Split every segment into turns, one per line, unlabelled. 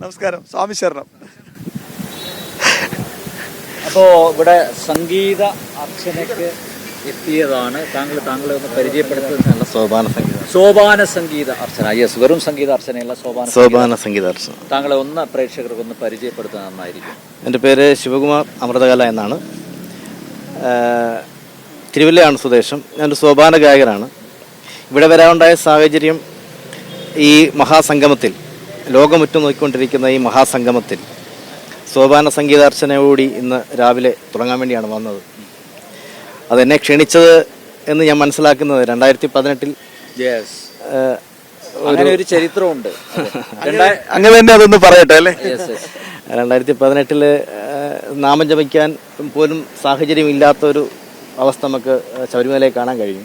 നമസ്കാരം. സ്വാമി ശരണം.
അപ്പോ ഇവിടെ സംഗീത അർച്ചനയ്ക്ക് എത്തിയതാണ്. താങ്കൾ താങ്കൾ ഒന്ന് പരിചയപ്പെടുത്തുന്നതല്ല
സോപാന സംഗീത
സോപാന സംഗീത അർച്ചന. യെസ് വെറും സംഗീത അർച്ചനയല്ല സോപാന
സോപാന സംഗീത. അർച്ചന.
താങ്കളെ ഒന്ന് പ്രേക്ഷകർക്ക് ഒന്ന് പരിചയപ്പെടുത്തുക നന്നായിരിക്കും.
എന്റെ പേര് ശിവകുമാർ അമൃതകല എന്നാണ്. തിരുവല്ലയാണ് സ്വദേശം. ഞാനൊരു സോപാന ഗായകനാണ്. ഇവിടെ വരാനുണ്ടായ സാഹചര്യം ഈ മഹാസംഗമത്തിൽ ലോകമുറ്റം നോക്കിക്കൊണ്ടിരിക്കുന്ന ഈ മഹാസംഗമത്തിൽ സോപാന സംഗീതാർച്ചനയോടി ഇന്ന് രാവിലെ തുടങ്ങാൻ വേണ്ടിയാണ് വന്നത്. അതെന്നെ ക്ഷണിച്ചത് എന്ന് ഞാൻ മനസ്സിലാക്കുന്നത് രണ്ടായിരത്തി പതിനെട്ടിൽ
ഒരു ചരിത്രമുണ്ട്.
അങ്ങനെ തന്നെ അതൊന്ന് പറയട്ടെ അല്ലേ.
രണ്ടായിരത്തി പതിനെട്ടിൽ നാമം ജപിക്കാൻ പോലും സാഹചര്യം ഇല്ലാത്തൊരു അവസ്ഥ നമുക്ക് ശബരിമലയിൽ കാണാൻ കഴിഞ്ഞു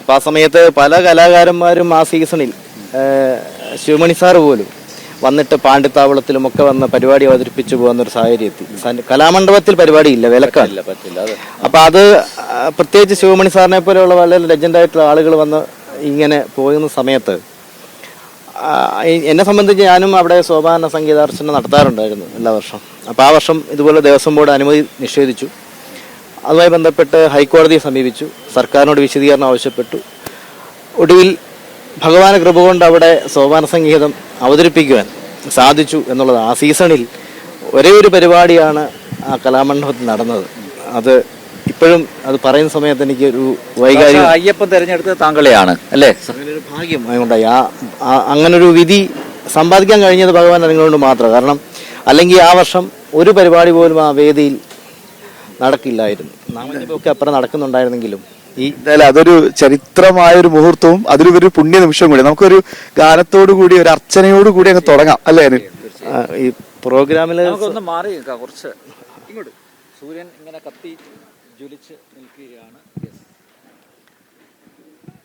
അപ്പോൾ ആ സമയത്ത് പല കലാകാരന്മാരും ആ സീസണിൽ ശിവമണി സാറ് പോലും വന്നിട്ട് പാണ്ഡിത്താവളത്തിലും ഒക്കെ വന്ന് പരിപാടി അവതരിപ്പിച്ചു പോകുന്ന ഒരു സാഹചര്യം എത്തി. സൻ- കലാമണ്ഡപത്തിൽ പരിപാടിയില്ല വിലക്കാണ്.
ഇല്ല പറ്റില്ല അത്
അപ്പൊ അത് പ്രത്യേകിച്ച് ശിവമണി സാറിനെ പോലെയുള്ള വളരെ ലെജൻഡായിട്ടുള്ള ആളുകൾ വന്ന് ഇങ്ങനെ പോകുന്ന സമയത്ത് എന്നെ സംബന്ധിച്ച് ഞാനും അവിടെ സോപാന സംഗീതാർച്ചന നടത്താറുണ്ടായിരുന്നു എല്ലാ വർഷം. അപ്പോൾ ആ വർഷം ഇതുപോലെ ദേവസ്വം ബോർഡ് അനുമതി നിഷേധിച്ചു. അതുമായി ബന്ധപ്പെട്ട് ഹൈക്കോടതിയെ സമീപിച്ചു. സർക്കാരിനോട് വിശദീകരണം ആവശ്യപ്പെട്ടു. ഒടുവിൽ ഭഗവാന കൃപ കൊണ്ട് അവിടെ സോപാന സംഗീതം അവതരിപ്പിക്കുവാൻ സാധിച്ചു എന്നുള്ളത് ആ സീസണിൽ ഒരേ ഒരു പരിപാടിയാണ് ആ കലാമണ്ഡപത്തിൽ നടന്നത്. അത് ഇപ്പോഴും അത് പറയുന്ന സമയത്ത് എനിക്ക് ഒരു വൈകാരിക
പക്ഷേ അയ്യപ്പൻ തെരഞ്ഞെടുത്തത് താങ്കളെയാണ് അല്ലേ?
അങ്ങനെ ഒരു ഭാഗ്യം അതുകൊണ്ടായി ആ അങ്ങനൊരു വിധി സമ്പാദിക്കാൻ കഴിഞ്ഞത് ഭഗവാൻ അതുകൊണ്ട് മാത്രം. കാരണം അല്ലെങ്കിൽ ആ വർഷം ഒരു പരിപാടി പോലും ആ വേദിയിൽ നടക്കില്ലായിരുന്നു. നാമജപമൊക്കെ അപ്പുറം നടക്കുന്നുണ്ടായിരുന്നെങ്കിലും ഈ
എന്തായാലും അതൊരു ചരിത്രമായ ഒരു മുഹൂർത്തവും അതിലൊരു പുണ്യ നിമിഷവും കൂടി. നമുക്കൊരു ഗാനത്തോടു കൂടി ഒരു അർച്ചനയോട് കൂടി അങ്ങ് തുടങ്ങാം അല്ലേ അനിൽ?
ഈ പ്രോഗ്രാമിൽ
നമുക്കൊന്ന് മാറി കുറച്ച്. ഇങ്ങോട്ട്. സൂര്യൻ ഇങ്ങനെ കത്തി ജ്വലിച്ച് നിൽക്കുകയാണ്.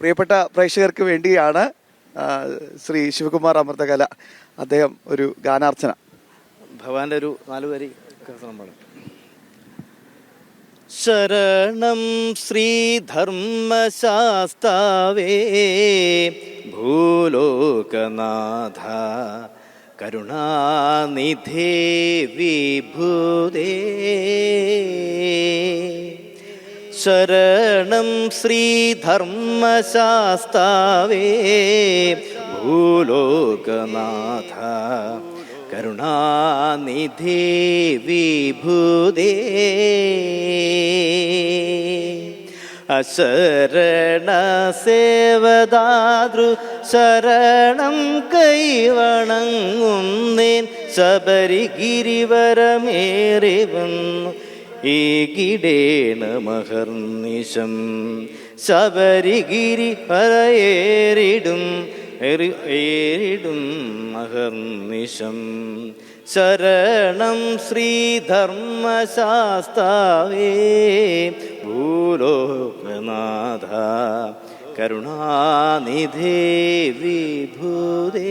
പ്രിയപ്പെട്ട പ്രേക്ഷകർക്ക് വേണ്ടിയാണ് ശ്രീ ശിവകുമാർ അമൃതകല. അദ്ദേഹം ഒരു ഗാനാർച്ചന.
ഭഗവാന്റെ ഒരു നാലുവരി കീർത്തനം പാടും. ശരണം ശ്രീധർമ്മശാസ്താവേ ഭൂലോകനാഥ കരുണാനിധേ വിഭൂതേ. ശരണം ശ്രീധർമ്മശാസ്താവേ ഭൂലോകനാഥ കരുണാനിധേ വിഭൂതേ. അശരണ സേവദാതൃ ശരണം കൈവണങ്ങുന്നേൻ ശബരിഗിരിവരമേറി വന്നു ഏകിടേണ മഹർനിശം ശബരിഗിരി പരയേറിടും എറി- ഏറിടും മഹർനിശം ശരണം ശ്രീധർമ്മശാസ്താവേ ഭൂലോകനാഥ കരുണാനിധേ വിഭൂതേ.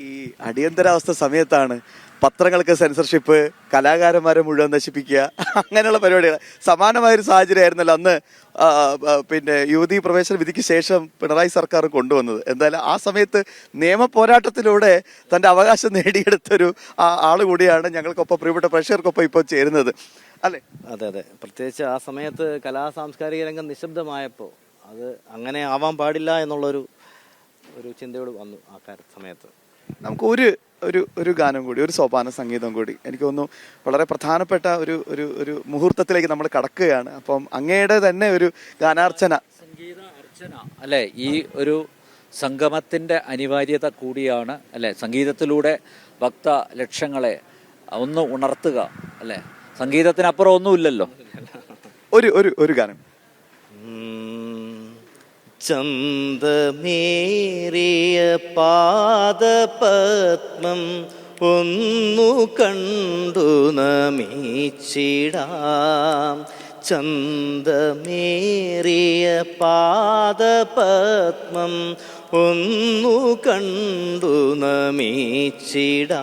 ഈ അടിയന്തരാവസ്ഥ സമയത്താണ് പത്രങ്ങൾക്ക് സെൻസർഷിപ്പ് കലാകാരന്മാരെ മുഴുവൻ നശിപ്പിക്കുക അങ്ങനെയുള്ള പരിപാടികൾ. സമാനമായൊരു സാഹചര്യമായിരുന്നല്ലോ അന്ന് പിന്നെ യുവതി പ്രവേശന വിധിക്ക് ശേഷം പിണറായി സർക്കാർ കൊണ്ടുവന്നത്. എന്തായാലും ആ സമയത്ത് നിയമ പോരാട്ടത്തിലൂടെ തന്റെ അവകാശം നേടിയെടുത്തൊരു ആൾ കൂടിയാണ് ഞങ്ങൾക്കൊപ്പം പ്രിയപ്പെട്ട പ്രേക്ഷകർക്കൊപ്പം ഇപ്പോൾ ചേരുന്നത്. അല്ലേ?
അതെ അതെ. പ്രത്യേകിച്ച് ആ സമയത്ത് കലാ സാംസ്കാരിക രംഗം നിശബ്ദമായപ്പോൾ അത് അങ്ങനെ ആവാൻ പാടില്ല എന്നുള്ളൊരു ഒരു ചിന്തയോട് വന്നു ആ സമയത്ത്.
നമുക്ക് ഒരു ഒരു ഒരു ഗാനം കൂടി ഒരു സോപാന സംഗീതം കൂടി. എനിക്ക് തോന്നുന്നു വളരെ പ്രധാനപ്പെട്ട ഒരു ഒരു ഒരു മുഹൂർത്തത്തിലേക്ക് നമ്മൾ കടക്കുകയാണ്. അപ്പം അങ്ങയുടെ തന്നെ ഒരു ഗാനാർച്ചന.
സംഗീത അർച്ചന അല്ലെ? ഈ ഒരു സംഗമത്തിന്റെ അനിവാര്യത കൂടിയാണ് അല്ലെ? സംഗീതത്തിലൂടെ ഭക്ത ലക്ഷ്യങ്ങളെ ഒന്ന് ഉണർത്തുക അല്ലെ? സംഗീതത്തിനപ്പുറം ഒന്നുമില്ലല്ലോ.
ഒരു ഒരു ഒരു ഗാനം.
ചന്തമേറിയ പാദപത്മം ഒന്നു കണ്ടു നമിച്ചിടാം. ചന്തമേറിയ പാദപത്മം ഒന്നു കണ്ടു നമിച്ചിടാം.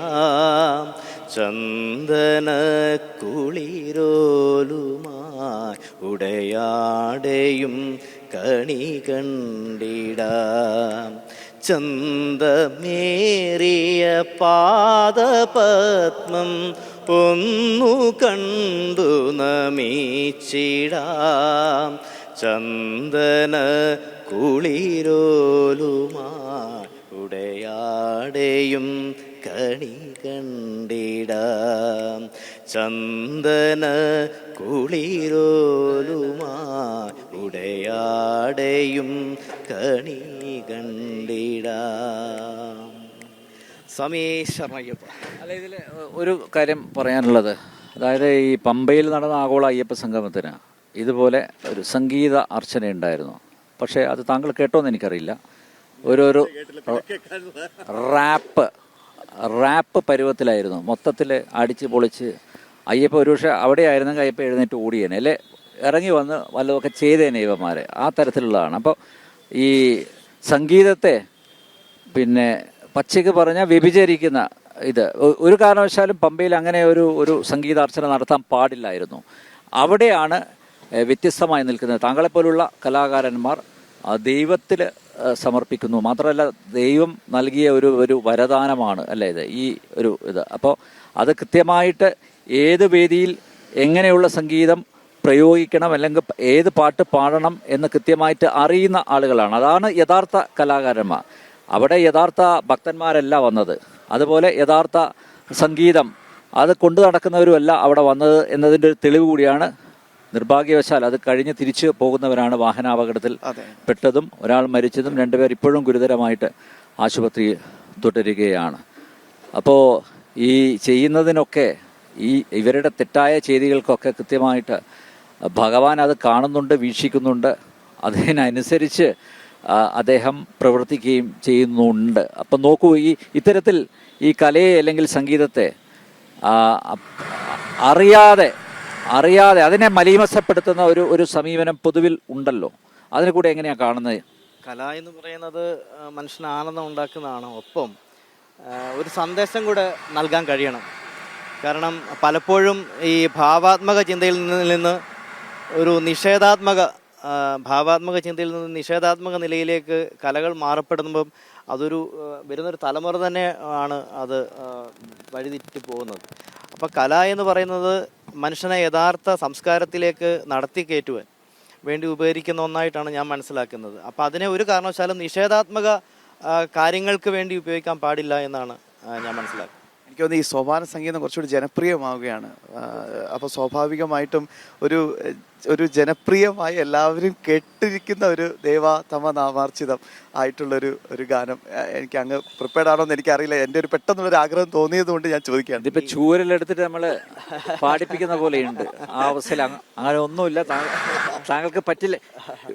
ചന്ദന കുളിരോലുമായി ഉടയാടയും കണി കണ്ടിടാം. ചന്തമേറിയ പാദപത്മം ഒന്നു കണ്ടു നമിച്ചിടാം. ചന്ദന കുളിരോലുമാ ഉടയാടെയും കണി കണ്ടിടാം. ചന്ദന കുളിരോലുമാ ഉടയാടെയും കണി കണ്ടിട. സ്വാമി ശരണയ്യപ്പ.
അല്ല ഇതിൽ ഒരു കാര്യം പറയാനുള്ളത്. അതായത് ഈ പമ്പയിൽ നടന്ന ആഗോള അയ്യപ്പ സംഗമത്തിന് ഇതുപോലെ ഒരു സംഗീത അർച്ചന ഉണ്ടായിരുന്നു. പക്ഷേ അത് താങ്കൾ കേട്ടോ എന്ന് എനിക്കറിയില്ല ഓരോരോ റാപ്പ് റാപ്പ് പരുവത്തിലായിരുന്നു. മൊത്തത്തിൽ അടിച്ച് പൊളിച്ച് അയ്യപ്പ ഒരുപക്ഷെ അവിടെ ആയിരുന്നെങ്കിൽ അയ്യപ്പ എഴുന്നേറ്റ് ഓടിയേനെ അല്ലെ? ഇറങ്ങി വന്ന് വല്ലതൊക്കെ ചെയ്തേനെ ഇവന്മാരെ. ആ തരത്തിലുള്ളതാണ്. അപ്പോൾ ഈ സംഗീതത്തെ പിന്നെ പച്ചയ്ക്ക് പറഞ്ഞാൽ വ്യഭിചരിക്കുന്ന ഇത്. ഒരു കാരണവശാലും പമ്പയിൽ അങ്ങനെ ഒരു ഒരു സംഗീതാർച്ചന നടത്താൻ പാടില്ലായിരുന്നു. അവിടെയാണ് വ്യത്യസ്തമായി നിൽക്കുന്നത്. താങ്കളെപ്പോലുള്ള കലാകാരന്മാർ ദൈവത്തിൽ സമർപ്പിക്കുന്നു. മാത്രമല്ല ദൈവം നൽകിയ ഒരു ഒരു വരദാനമാണ് അല്ലേ ഇത്? ഈ ഒരു ഇത്. അപ്പോൾ അത് കൃത്യമായിട്ട് ഏത് വേദിയിൽ എങ്ങനെയുള്ള സംഗീതം പ്രയോഗിക്കണം അല്ലെങ്കിൽ ഏത് പാട്ട് പാടണം എന്ന് കൃത്യമായിട്ട് അറിയുന്ന ആളുകളാണ്. അതാണ് യഥാർത്ഥ കലാകാരന്മാർ. അവിടെ യഥാർത്ഥ ഭക്തന്മാരല്ല വന്നത്. അതുപോലെ യഥാർത്ഥ സംഗീതം അത് കൊണ്ടു നടക്കുന്നവരുമല്ല അവിടെ വന്നത് എന്നതിന്റെ ഒരു തെളിവ് കൂടിയാണ്. നിർഭാഗ്യവശാൽ അത് കഴിഞ്ഞ് തിരിച്ചു പോകുന്നവരാണ് വാഹനാപകടത്തിൽ പെട്ടതും ഒരാൾ മരിച്ചതും രണ്ടുപേർ ഇപ്പോഴും ഗുരുതരമായിട്ട് ആശുപത്രിയിൽ തുടരുകയാണ്. അപ്പോൾ ഈ ചെയ്യുന്നതിനൊക്കെ ഈ ഇവരുടെ തെറ്റായ ചെയ്തികൾക്കൊക്കെ കൃത്യമായിട്ട് ഭഗവാൻ അത് കാണുന്നുണ്ട് വീക്ഷിക്കുന്നുണ്ട്. അതിനനുസരിച്ച് അദ്ദേഹം പ്രവർത്തിക്കുകയും ചെയ്യുന്നുണ്ട്. അപ്പം നോക്കൂ ഈ ഇത്തരത്തിൽ ഈ കലയെ അല്ലെങ്കിൽ സംഗീതത്തെ അറിയാതെ അറിയാതെ അതിനെ മലീമസപ്പെടുത്തുന്ന ഒരു ഒരു സമീപനം പൊതുവിൽ ഉണ്ടല്ലോ. അതിനെ കൂടെ എങ്ങനെയാണ് കാണുന്നത്?
കല എന്ന് പറയുന്നത് മനുഷ്യന് ആനന്ദം ഉണ്ടാക്കുന്നതാണ്? ഒപ്പം ഒരു സന്ദേശം കൂടെ നൽകാൻ കഴിയണം. കാരണം പലപ്പോഴും ഈ ഭാവാത്മക ചിന്തയിൽ നിന്ന് ഒരു നിഷേധാത്മക ഭാവാത്മക ചിന്തയിൽ നിന്ന് നിഷേധാത്മക നിലയിലേക്ക് കലകൾ മാറപ്പെടുമ്പം അതൊരു വരുന്നൊരു തലമുറ തന്നെ ആണ് അത് വഴിതെറ്റി പോകുന്നത്. അപ്പോൾ കല എന്ന് പറയുന്നത് മനുഷ്യനെ യഥാർത്ഥ സംസ്കാരത്തിലേക്ക് നടത്തി കയറ്റുവാൻ വേണ്ടി ഉപകരിക്കുന്ന ഒന്നായിട്ടാണ് ഞാൻ മനസ്സിലാക്കുന്നത്. അപ്പോൾ അതിനെ ഒരു കാരണവശാലും നിഷേധാത്മക കാര്യങ്ങൾക്ക് വേണ്ടി ഉപയോഗിക്കാൻ പാടില്ല എന്നാണ് ഞാൻ മനസ്സിലാക്കുന്നത്.
എനിക്ക് തോന്നുന്നു ഈ സോപാന സംഗീതം കുറച്ചുകൂടി ജനപ്രിയമാവുകയാണ്. അപ്പോൾ സ്വാഭാവികമായിട്ടും ഒരു ഒരു ജനപ്രിയമായി എല്ലാവരും കേട്ടിരിക്കുന്ന ഒരു ദേവ തമ നാമാർച്ചിതം ആയിട്ടുള്ളൊരു ഒരു ഗാനം എനിക്ക് അങ്ങ് പ്രിപ്പയർഡ് ആണോ എന്ന് എനിക്കറിയില്ല. എന്റെ ഒരു പെട്ടെന്നുള്ളൊരു ആഗ്രഹം തോന്നിയത് കൊണ്ട് ഞാൻ ചോദിക്കുകയാണ്.
ഇതിപ്പോ ചൂരലെടുത്തിട്ട് നമ്മൾ പാടിപ്പിക്കുന്ന പോലെയുണ്ട്. ആ അവസ്ഥയിൽ അങ്ങ- അങ്ങനെ ഒന്നുമില്ല. താങ്കൾക്ക് പറ്റില്ല.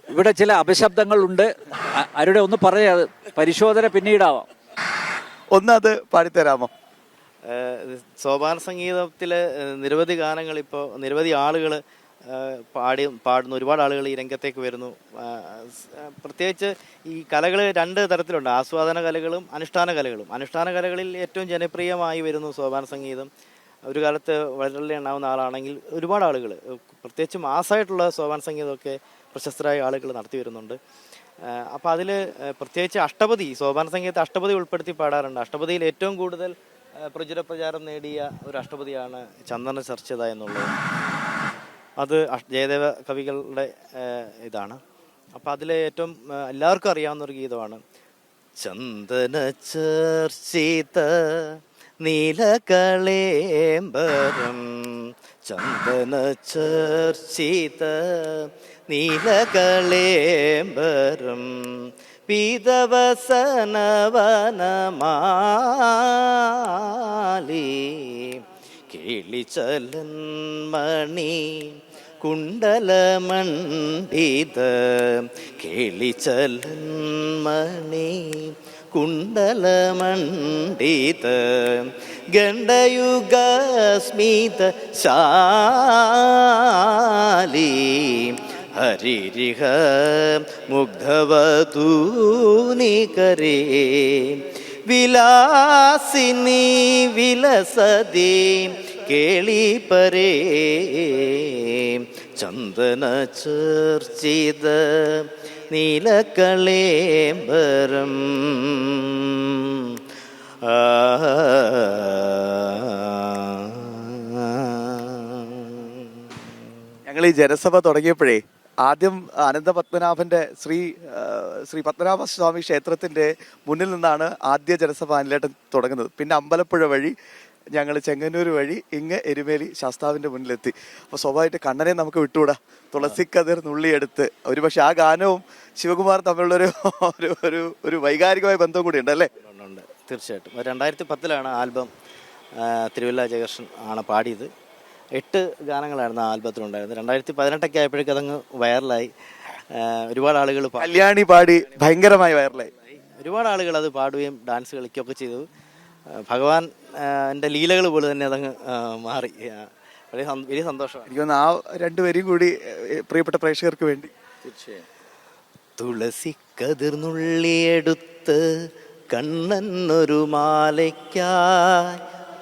ഇവിടെ ചില അപശബ്ദങ്ങൾ ഉണ്ട് അ- ആരുടെ ഒന്ന് പറയാ. പരിശോധന പിന്നീടാവാം.
ഒന്നത് പാടിത്തരാമോ?
സോപാന സംഗീതത്തിലെ നിരവധി ഗാനങ്ങൾ ഇപ്പോൾ നിരവധി ആളുകൾ പാടി പാടുന്നു ഒരുപാട് ആളുകൾ ഈ രംഗത്തേക്ക് വരുന്നു. പ്രത്യേകിച്ച് ഈ കലകൾ രണ്ട് തരത്തിലുണ്ട്. ആസ്വാദന കലകളും അനുഷ്ഠാന കലകളും. അനുഷ്ഠാന കലകളിൽ ഏറ്റവും ജനപ്രിയമായി വരുന്നു സോപാന സംഗീതം. ഒരു കാലത്ത് വളരെ എണ്ണാവുന്ന ആളാണെങ്കിൽ ഒരുപാട് ആളുകൾ പ്രത്യേകിച്ച് മാസമായിട്ടുള്ള സോപാന സംഗീതമൊക്കെ പ്രശസ്തരായ ആളുകൾ നടത്തി വരുന്നുണ്ട്. അപ്പോൾ അതിൽ പ്രത്യേകിച്ച് അഷ്ടപതി സോപാന സംഗീതത്തെ അഷ്ടപതി ഉൾപ്പെടുത്തി പാടാറുണ്ട്. അഷ്ടപതിയിൽ ഏറ്റവും കൂടുതൽ പ്രചുര പ്രചാരം നേടിയ ഒരു രാഷ്ട്രപതിയാണ് ചന്ദന ചർച്ചത എന്നുള്ളത്. അത് ജയദേവ കവികളുടെ ഇതാണ്. അപ്പം അതിലെ ഏറ്റവും എല്ലാവർക്കും അറിയാവുന്ന ഒരു ഗീതമാണ്. ചന്ദന ചർച്ചിത നീലകളേമ്പരം ചന്ദന ചർച്ചിത നീലകളേമ്പരം പീതവസനവനമാലി കിളിച്ചലൻ മണി കുണ്ടലമണ്ഡിത കിളിച്ചലൻ മണി കുണ്ടലമണ്ഡിത ഗണ്ഡയുഗസ്മിത ശാലി ഹരിരിഹ മുഗ്ധവതൂനികരേ വിലാസിനി വിലസതി കേളിപരേ ചന്ദന ചർച്ചിത നീലക്കളേമ്പരം
ഞങ്ങൾ ഈ ജനസഭ തുടങ്ങിയപ്പോഴേ ആദ്യം അനന്തപത്മനാഭന്റെ ശ്രീ ശ്രീ പത്മനാഭ സ്വാമി ക്ഷേത്രത്തിന്റെ മുന്നിൽ നിന്നാണ് ആദ്യ ജനസഭ അനിലേട്ടൻ തുടങ്ങുന്നത്. പിന്നെ അമ്പലപ്പുഴ വഴി ഞങ്ങൾ ചെങ്ങന്നൂർ വഴി ഇങ്ങ് എരുമേലി ശാസ്താവിന്റെ മുന്നിലെത്തി. അപ്പോൾ സ്വാഭാവികമായിട്ട് കണ്ണനെ നമുക്ക് വിട്ടുകൂടാ. തുളസിക്കതിർ നുള്ളിയെടുത്ത് ഒരുപക്ഷെ ആ ഗാനവും ശിവകുമാർ തമ്മിലുള്ളൊരു ഒരു ഒരു ഒരു വൈകാരികമായ ബന്ധം കൂടി ഉണ്ട് അല്ലേ?
ഉണ്ട് തീർച്ചയായിട്ടും. രണ്ടായിരത്തി പത്തിലാണ് ആൽബം തിരുവല്ല ജയകൃഷ്ണൻ ആണ് പാടിയത്. എട്ട് ഗാനങ്ങളായിരുന്നു ആ ആൽബത്തിലുണ്ടായിരുന്നത് രണ്ടായിരത്തി പതിനെട്ടൊക്കെ ആയപ്പോഴേക്കും അതങ്ങ് വൈറലായി. ഒരുപാട് ആളുകൾ
കല്യാണി പാടി ഭയങ്കരമായി വൈറലായി.
ഒരുപാട് ആളുകൾ അത് പാടുകയും ഡാൻസ് കളിക്കുകയൊക്കെ ചെയ്തു. ഭഗവാൻ എന്റെ ലീലകൾ പോലെ തന്നെ അതങ്ങ് മാറി. വലിയ വളരെ വലിയ സന്തോഷമാണ്.
എനിക്ക് തോന്നുന്നു ആ രണ്ടുപേരും കൂടി പ്രിയപ്പെട്ട പ്രേക്ഷകർക്ക് വേണ്ടി.
തീർച്ചയായും. തുളസി കതിർന്നുള്ളിയെടുത്ത് കണ്ണന്നൊരു മാലയ്ക്കായി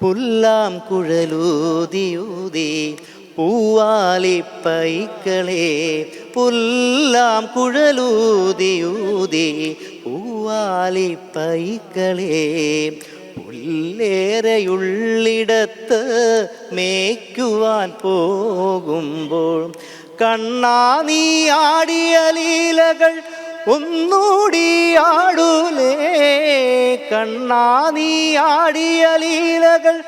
പുല്ലാം കുഴലൂതിയൂതി പൂവാലിപ്പൈക്കളെ പുല്ലാം കുഴലൂതിയൂതി പൂവാലിപ്പൈക്കളെ പുല്ലേറെയുള്ളിടത്ത് മേയ്ക്കുവാൻ പോകുമ്പോൾ കണ്ണാ നീ ആടിയ ലീലകൾ ഒന്നൂടി ആടൂലേ. കണ്ണാ നീ ആടിയ ലീലകൾ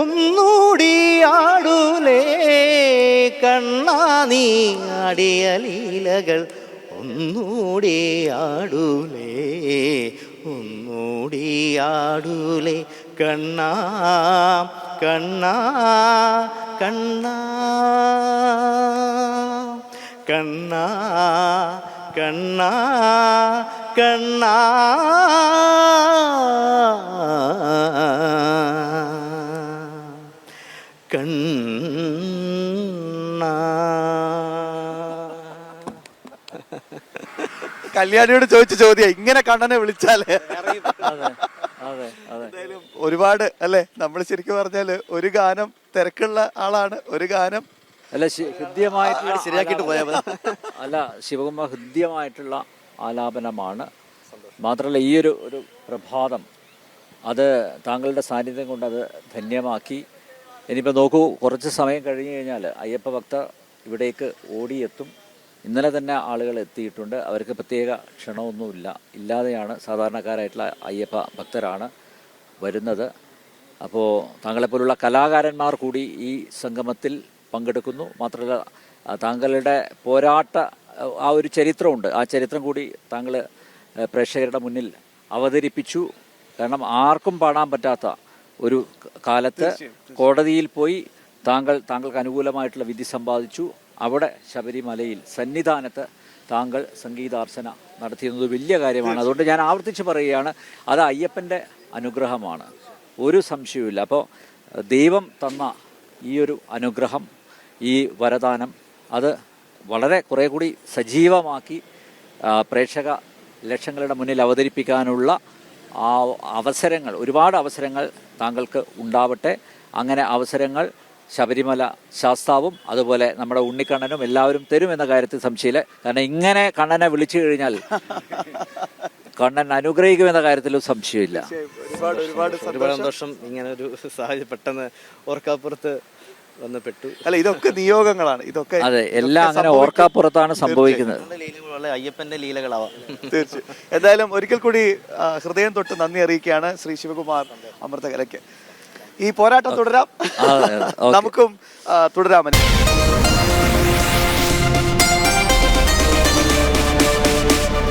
ഒന്നൂടി ആടൂലേ. കണ്ണാ നീ ആടിയ ലീലകൾ ഒന്നൂടി ആടൂലേ. ഒന്നൂടി ആടൂലേ. കണ്ണാ കണ്ണാ കണ്ണാ കണ്ണാ. കണ്ണാ കണ്ണാ. കണ്ണാ.
കല്യാണിയോട് ചോദിച്ച ചോദ്യം ഇങ്ങനെ കണ്ണനെ വിളിച്ചാലേ.
അതെ അതെ അതെ.
എന്തായാലും ഒരുപാട് അല്ലെ? നമ്മൾ ശരിക്കും പറഞ്ഞാൽ ഒരു ഗാനം തിരക്കുള്ള ആളാണ് ഒരു ഗാനം
അല്ല ഹൃദ്യമായിട്ടുള്ള
ശരിയാക്കിയിട്ട്
പോയാൽ അല്ല ശിവകുമാർ ഹൃദ്യമായിട്ടുള്ള ആലാപനമാണ്. മാത്രമല്ല ഈ ഒരു ഒരു പ്രഭാതം അത് താങ്കളുടെ സാന്നിധ്യം കൊണ്ട് അത് ധന്യമാക്കി. ഇനിയിപ്പോൾ നോക്കൂ കുറച്ച് സമയം കഴിഞ്ഞു കഴിഞ്ഞാൽ അയ്യപ്പ ഭക്തർ ഇവിടേക്ക് ഓടിയെത്തും. ഇന്നലെ തന്നെ ആളുകൾ എത്തിയിട്ടുണ്ട്. അവർക്ക് പ്രത്യേക ക്ഷണമൊന്നുമില്ല. ഇല്ലാതെയാണ് സാധാരണക്കാരായിട്ടുള്ള അയ്യപ്പ ഭക്തരാണ് വരുന്നത്. അപ്പോൾ താങ്കളെപ്പോലുള്ള കലാകാരന്മാർ കൂടി ഈ സംഗമത്തിൽ പങ്കെടുക്കുന്നു. മാത്രമല്ല താങ്കളുടെ പോരാട്ട ആ, ഒരു ചരിത്രമുണ്ട്. ആ ചരിത്രം കൂടി താങ്കൾ പ്രേക്ഷകരുടെ മുന്നിൽ അവതരിപ്പിച്ചു. കാരണം ആർക്കും പാടാൻ പറ്റാത്ത ഒരു കാലത്ത് കോടതിയിൽ പോയി താങ്കൾ താങ്കൾക്ക് അനുകൂലമായിട്ടുള്ള വിധി സമ്പാദിച്ചു. അവിടെ ശബരിമലയിൽ സന്നിധാനത്ത് താങ്കൾ സംഗീതാർച്ചന നടത്തിയിരുന്നത് വലിയ കാര്യമാണ്. അതുകൊണ്ട് ഞാൻ ആവർത്തിച്ച് പറയുകയാണ് അത് അയ്യപ്പന്റെ അനുഗ്രഹമാണ്. ഒരു സംശയവുമില്ല. അപ്പോൾ ദൈവം തന്ന ഈ ഒരു അനുഗ്രഹം ഈ വരദാനം അത് വളരെ കുറേ കൂടി സജീവമാക്കി പ്രേക്ഷക ലക്ഷങ്ങളുടെ മുന്നിൽ അവതരിപ്പിക്കാനുള്ള ആ അവസരങ്ങൾ ഒരുപാട് അവസരങ്ങൾ താങ്കൾക്ക് ഉണ്ടാവട്ടെ. അങ്ങനെ അവസരങ്ങൾ ശബരിമല ശാസ്താവും അതുപോലെ നമ്മുടെ ഉണ്ണിക്കണ്ണനും എല്ലാവരും തരും എന്ന കാര്യത്തിൽ സംശയമില്ല. കാരണം ഇങ്ങനെ കണ്ണനെ വിളിച്ചു കഴിഞ്ഞാൽ കണ്ണൻ അനുഗ്രഹിക്കുമെന്ന കാര്യത്തിലും സംശയമില്ല.
ഒരുപാട് ഒരുപാട്
ഒരുപാട് സന്തോഷം. ഇങ്ങനെ ഒരു സാഹചര്യം പെട്ടെന്ന് ഓർക്കാപ്പുറത്ത് വന്ന് പെട്ടു.
അല്ല ഇതൊക്കെ നിയോഗങ്ങളാണ്. ഇതൊക്കെ
അതെ എല്ലാം അങ്ങനെ ഓർക്കാപ്പുറത്താണ് സംഭവിക്കുന്നത്.
അയ്യപ്പന്റെ ലീലകളാവാം.
തീർച്ചയായും. എന്തായാലും ഒരിക്കൽ കൂടി ഹൃദയം തൊട്ട് നന്ദി അറിയിക്കുകയാണ് ശ്രീ ശിവകുമാർ അമൃതകരയ്ക്ക് ഈ പോരാട്ടം തുടരാം. നമുക്കും ആ, തുടരാമൻ